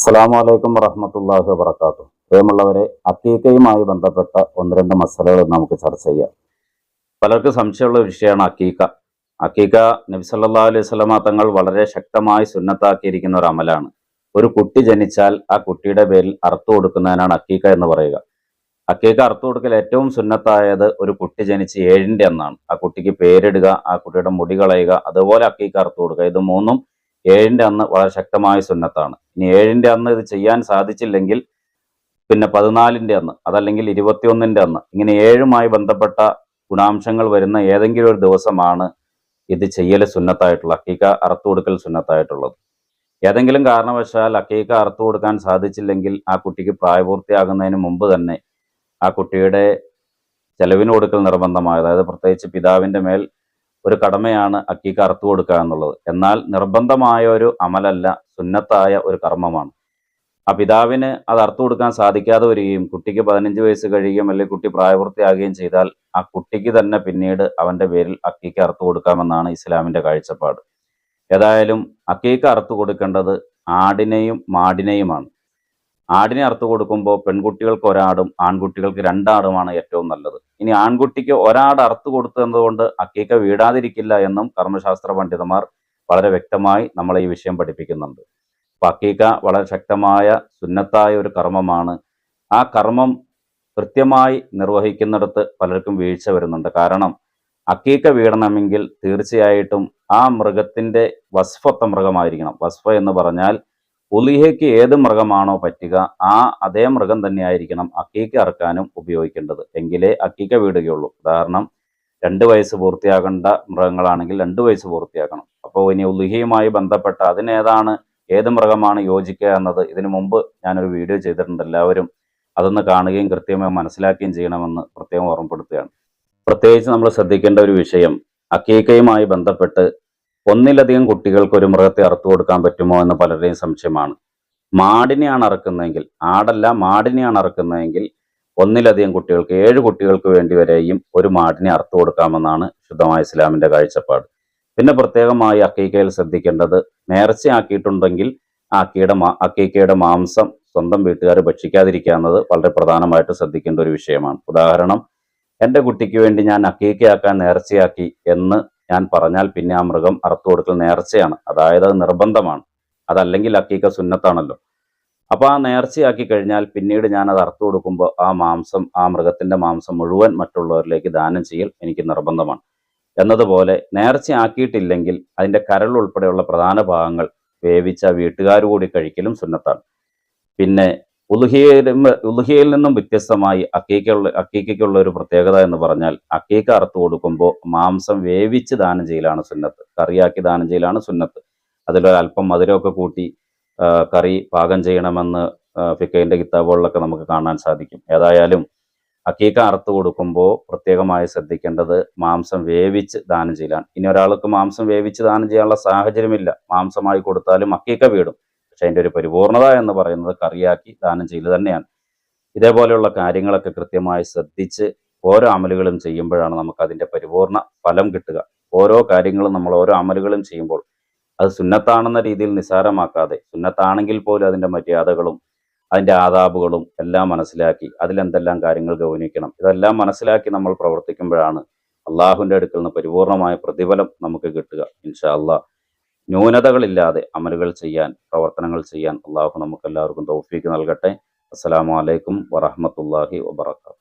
അസ്സാം വലൈക്കും വറഹമത്തല്ലാഹി വബർക്കാത്തു പ്രിയമുള്ളവരെ അക്കീക്കയുമായി ബന്ധപ്പെട്ട ഒന്ന് രണ്ട് മസലകൾ നമുക്ക് ചർച്ച ചെയ്യാം. പലർക്കും സംശയമുള്ള വിഷയമാണ് അക്കീക്ക. അക്കീക്ക നബി അലൈഹി സ്വലമ തങ്ങൾ വളരെ ശക്തമായി സുന്നത്താക്കിയിരിക്കുന്ന ഒരു അമലാണ്. ഒരു കുട്ടി ജനിച്ചാൽ ആ കുട്ടിയുടെ പേരിൽ അർത്ഥം കൊടുക്കുന്നതിനാണ് അക്കീക്ക എന്ന് പറയുക. അക്കീക്ക അർത്ഥം കൊടുക്കൽ ഏറ്റവും സുന്നത്തായത് ഒരു കുട്ടി ജനിച്ച് ഏഴിന്റെ എന്നാണ് ആ കുട്ടിക്ക് പേരിടുക ആ കുട്ടിയുടെ മുടി കളയുക അതുപോലെ അക്കീക്ക അർത്ഥം കൊടുക്കുക. ഇത് മൂന്നും ഏഴിന്റെ അന്ന് വളരെ ശക്തമായ സുന്നത്താണ്. ഇനി ഏഴിന്റെ അന്ന് ഇത് ചെയ്യാൻ സാധിച്ചില്ലെങ്കിൽ പിന്നെ പതിനാലിന്റെ അന്ന് അതല്ലെങ്കിൽ ഇരുപത്തിയൊന്നിന്റെ അന്ന് ഇങ്ങനെ ഏഴുമായി ബന്ധപ്പെട്ട ഗുണാംശങ്ങൾ വരുന്ന ഏതെങ്കിലും ഒരു ദിവസമാണ് ഇത് ചെയ്യൽ സുന്നത്തായിട്ടുള്ള അക്കീക്ക അറുത്തു കൊടുക്കൽ സുന്നത്തായിട്ടുള്ളത്. ഏതെങ്കിലും കാരണവശാൽ അക്കീക്ക അറുത്തു കൊടുക്കാൻ സാധിച്ചില്ലെങ്കിൽ ആ കുട്ടിക്ക് പ്രായപൂർത്തിയാകുന്നതിന് മുമ്പ് തന്നെ ആ കുട്ടിയുടെ ചെലവിന് കൊടുക്കൽ നിർബന്ധമായ അതായത് പ്രത്യേകിച്ച് പിതാവിന്റെ മേൽ ഒരു കടമയാണ് അക്കീക്ക് അറുത്തു കൊടുക്കുക എന്നുള്ളത്. എന്നാൽ നിർബന്ധമായ ഒരു അമലല്ല സുന്നത്തായ ഒരു കർമ്മമാണ്. ആ പിതാവിന് അത് അറുത്തു കൊടുക്കാൻ സാധിക്കാതെ വരികയും കുട്ടിക്ക് പതിനഞ്ച് വയസ്സ് കഴിയുകയും അല്ലെങ്കിൽ കുട്ടി പ്രായപൂർത്തിയാകുകയും ചെയ്താൽ ആ കുട്ടിക്ക് തന്നെ പിന്നീട് അവന്റെ പേരിൽ അക്കീക്ക് അറുത്തു കൊടുക്കാമെന്നാണ് ഇസ്ലാമിന്റെ കാഴ്ചപ്പാട്. ഏതായാലും അക്കീക്ക് അറുത്തു കൊടുക്കേണ്ടത് ആടിനെയും മാടിനെയുമാണ്. ആടിനെ അറുത്തു കൊടുക്കുമ്പോൾ പെൺകുട്ടികൾക്ക് ഒരാടും ആൺകുട്ടികൾക്ക് രണ്ടാടുമാണ് ഏറ്റവും നല്ലത്. ഇനി ആൺകുട്ടിക്ക് ഒരാട് അറുത്തു കൊടുത്തതുകൊണ്ട് അക്കീക്ക വീടാതിരിക്കില്ല എന്നും കർമ്മശാസ്ത്ര പണ്ഡിതന്മാർ വളരെ വ്യക്തമായി നമ്മളെ ഈ വിഷയം പഠിപ്പിക്കുന്നുണ്ട്. അപ്പൊ അക്കീക്ക വളരെ ശക്തമായ സുന്നത്തായ ഒരു കർമ്മമാണ്. ആ കർമ്മം കൃത്യമായി നിർവഹിക്കുന്നിടത്ത് പലർക്കും വീഴ്ച വരുന്നുണ്ട്. കാരണം അക്കീക്ക വീടണമെങ്കിൽ തീർച്ചയായിട്ടും ആ മൃഗത്തിന്റെ വസ്ഫത്ത മൃഗമായിരിക്കണം. വസ്ഫ എന്ന് പറഞ്ഞാൽ ഉലിഹയ്ക്ക് ഏത് മൃഗമാണോ പറ്റുക ആ അതേ മൃഗം തന്നെയായിരിക്കണം അക്കീക്ക അറക്കാനും ഉപയോഗിക്കേണ്ടത്. എങ്കിലേ അക്കീക്ക വീടുകയുള്ളൂ. ഉദാഹരണം രണ്ട് വയസ്സ് പൂർത്തിയാകേണ്ട മൃഗങ്ങളാണെങ്കിൽ രണ്ട് വയസ്സ് പൂർത്തിയാക്കണം. അപ്പോൾ ഇനി ഉലിഹയുമായി ബന്ധപ്പെട്ട അതിനേതാണ് ഏത് മൃഗമാണ് യോജിക്കുക എന്നത് ഇതിനു മുമ്പ് ഞാനൊരു വീഡിയോ ചെയ്തിട്ടുണ്ട് എല്ലാവരും. അതൊന്ന് കാണുകയും കൃത്യമായി മനസ്സിലാക്കുകയും ചെയ്യണമെന്ന് പ്രത്യേകം ഓർമ്മപ്പെടുത്തുകയാണ്. പ്രത്യേകിച്ച് നമ്മൾ ശ്രദ്ധിക്കേണ്ട ഒരു വിഷയം അക്കീക്കയുമായി ബന്ധപ്പെട്ട് ഒന്നിലധികം കുട്ടികൾക്ക് ഒരു മൃഗത്തെ അറുത്തു കൊടുക്കാൻ പറ്റുമോ എന്ന് പലരുടെയും സംശയമാണ്. മാടിനെയാണ് അറക്കുന്നതെങ്കിൽ ആടല്ല മാടിനെയാണ് അറക്കുന്നതെങ്കിൽ ഒന്നിലധികം കുട്ടികൾക്ക് ഏഴ് കുട്ടികൾക്ക് വേണ്ടി വരെയും ഒരു മാടിനെ അറുത്തു കൊടുക്കാമെന്നാണ് ശുദ്ധമായ ഇസ്ലാമിന്റെ കാഴ്ചപ്പാട്. പിന്നെ പ്രത്യേകമായി അക്കീക്കയിൽ ശ്രദ്ധിക്കേണ്ടത് നേർച്ചയാക്കിയിട്ടുണ്ടെങ്കിൽ അക്കീയുടെ മാ അക്കീക്കയുടെ മാംസം സ്വന്തം വീട്ടുകാർ ഭക്ഷിക്കാതിരിക്കാവുന്നത് വളരെ പ്രധാനമായിട്ട് ശ്രദ്ധിക്കേണ്ട ഒരു വിഷയമാണ്. ഉദാഹരണം എന്റെ കുട്ടിക്ക് വേണ്ടി ഞാൻ അക്കീക്കയാക്കാൻ നേർച്ചയാക്കി എന്ന് ഞാൻ പറഞ്ഞാൽ പിന്നെ ആ മൃഗം അറുത്തു കൊടുക്കൽ നേർച്ചയാണ്. അതായത് അത് നിർബന്ധമാണ്. അതല്ലെങ്കിൽ അക്കീക്ക സുന്നത്താണല്ലോ. അപ്പൊ ആ നേർച്ചയാക്കി കഴിഞ്ഞാൽ പിന്നീട് ഞാൻ അത് അറുത്തു കൊടുക്കുമ്പോൾ ആ മാംസം ആ മൃഗത്തിന്റെ മാംസം മുഴുവൻ മറ്റുള്ളവരിലേക്ക് ദാനം ചെയ്യൽ എനിക്ക് നിർബന്ധമാണ്. എന്നതുപോലെ നേർച്ചയാക്കിയിട്ടില്ലെങ്കിൽ അതിന്റെ കരൾ ഉൾപ്പെടെയുള്ള പ്രധാന ഭാഗങ്ങൾ വേവിച്ച വീട്ടുകാർ കൂടി കഴിക്കലും സുന്നത്താണ്. പിന്നെ ഉലുഹിയയിൽ ഉലുഹിയയിൽ നിന്നും വ്യത്യസ്തമായി അക്കീക്കുള്ള അക്കീക്കുള്ള ഒരു പ്രത്യേകത എന്ന് പറഞ്ഞാൽ അക്കീക്ക അറുത്തു കൊടുക്കുമ്പോൾ മാംസം വേവിച്ച് ദാനം ചെയ്യലാണ് സുന്നത്ത്. കറിയാക്കി ദാനം ചെയ്യലാണ് സുന്നത്ത്. അതിലൊരല്പം മധുരമൊക്കെ കൂട്ടി കറി പാകം ചെയ്യണമെന്ന് ഫിക്കൈന്റെ കിതാബുകളിലൊക്കെ നമുക്ക് കാണാൻ സാധിക്കും. ഏതായാലും അക്കീക്ക അറുത്ത് കൊടുക്കുമ്പോൾ പ്രത്യേകമായി ശ്രദ്ധിക്കേണ്ടത് മാംസം വേവിച്ച് ദാനം ചെയ്യലാണ്. ഇനി ഒരാൾക്ക് മാംസം വേവിച്ച് ദാനം ചെയ്യാനുള്ള സാഹചര്യമില്ല. മാംസമായി കൊടുത്താലും അക്കീക്ക വീടും. പക്ഷെ അതിന്റെ ഒരു പരിപൂർണത എന്ന് പറയുന്നത് കറിയാക്കി ദാനം ചെയ്യൽ തന്നെയാണ്. ഇതേപോലെയുള്ള കാര്യങ്ങളൊക്കെ കൃത്യമായി ശ്രദ്ധിച്ച് ഓരോ അമലുകളും ചെയ്യുമ്പോഴാണ് നമുക്ക് അതിന്റെ പരിപൂർണ ഫലം കിട്ടുക. ഓരോ കാര്യങ്ങളും നമ്മൾ ഓരോ അമലുകളും ചെയ്യുമ്പോൾ അത് സുന്നത്താണെന്ന രീതിയിൽ നിസാരമാക്കാതെ സുന്നത്താണെങ്കിൽ പോലും അതിന്റെ മര്യാദകളും അതിന്റെ ആദാബുകളും എല്ലാം മനസ്സിലാക്കി അതിലെന്തെല്ലാം കാര്യങ്ങൾ ഗൗനിക്കണം. ഇതെല്ലാം മനസ്സിലാക്കി നമ്മൾ പ്രവർത്തിക്കുമ്പോഴാണ് അള്ളാഹുവിന്റെ അടുക്കൽ നിന്ന് പരിപൂർണമായ പ്രതിഫലം നമുക്ക് കിട്ടുക ഇൻഷാ അള്ളാഹ് ന്യൂനതകളില്ലാതെ അമലുകൾ ചെയ്യാൻ പ്രവർത്തനങ്ങൾ ചെയ്യാൻ അള്ളാഹു നമുക്കെല്ലാവർക്കും തൗഫീക്ക് നൽകട്ടെ. അസ്സലാമു അലൈക്കും വറഹ്മത്തുള്ളാഹി വബറകാതുഹു.